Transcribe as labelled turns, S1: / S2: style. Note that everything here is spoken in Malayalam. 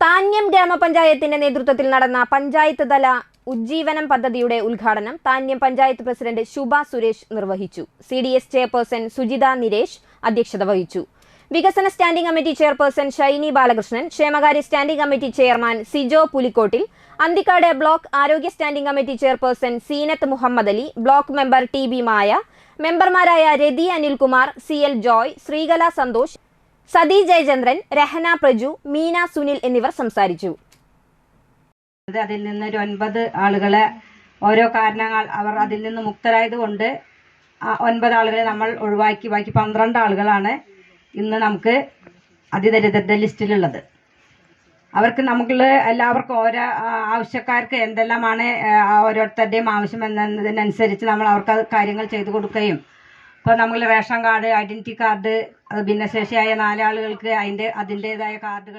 S1: താന്യം ഗ്രാമപഞ്ചായത്തിന്റെ നേതൃത്വത്തിൽ നടന്ന പഞ്ചായത്ത് തല ഉജ്ജീവനം പദ്ധതിയുടെ ഉദ്ഘാടനം താന്യം പഞ്ചായത്ത് പ്രസിഡന്റ് ശുഭ സുരേഷ് നിർവഹിച്ചു. C D S chairperson Sujitha Niresh അധ്യക്ഷത വഹിച്ചു. വികസന standing committee chairperson Shiny Balakrishnan ക്ഷേമകാര്യ standing committee chairman Sijo Pulikottil Anthikad block ആരോഗ്യ standing committee chairperson Seenath Muhammad Ali block member T B Maya മെമ്പർമാരായ രതി അനിൽകുമാർ സി എൽ ജോയ് ശ്രീകല സന്തോഷ് സതി ജയചന്ദ്രൻ രഹന പ്രജു മീന സുനിൽ എന്നിവർ സംസാരിച്ചു.
S2: അത് അതിൽ നിന്ന് ഒരു ഒൻപത് ആളുകളെ ഓരോ കാരണങ്ങൾ അവർ അതിൽ നിന്ന് മുക്തരായത് കൊണ്ട് ഒൻപത് ആളുകളെ നമ്മൾ ഒഴിവാക്കി. ബാക്കി പന്ത്രണ്ട് ആളുകളാണ് ഇന്ന് നമുക്ക് അതിദരിദ്ര ലിസ്റ്റിലുള്ളത്. അവർക്ക് നമുക്ക് എല്ലാവർക്കും ഓരോ ആവശ്യക്കാർക്ക് എന്തെല്ലാമാണ് ഓരോരുത്തരുടെയും ആവശ്യം എന്നതിനനുസരിച്ച് നമ്മൾ അവർക്ക് കാര്യങ്ങൾ ചെയ്തു കൊടുക്കുകയും ഇപ്പോൾ നമ്മൾ റേഷൻ കാർഡ് ഐഡന്റിറ്റി കാർഡ് ഭിന്നശേഷിയായ നാലാളുകൾക്ക് അതിന്റെ അതിന്റെതായ കാർഡുകൾ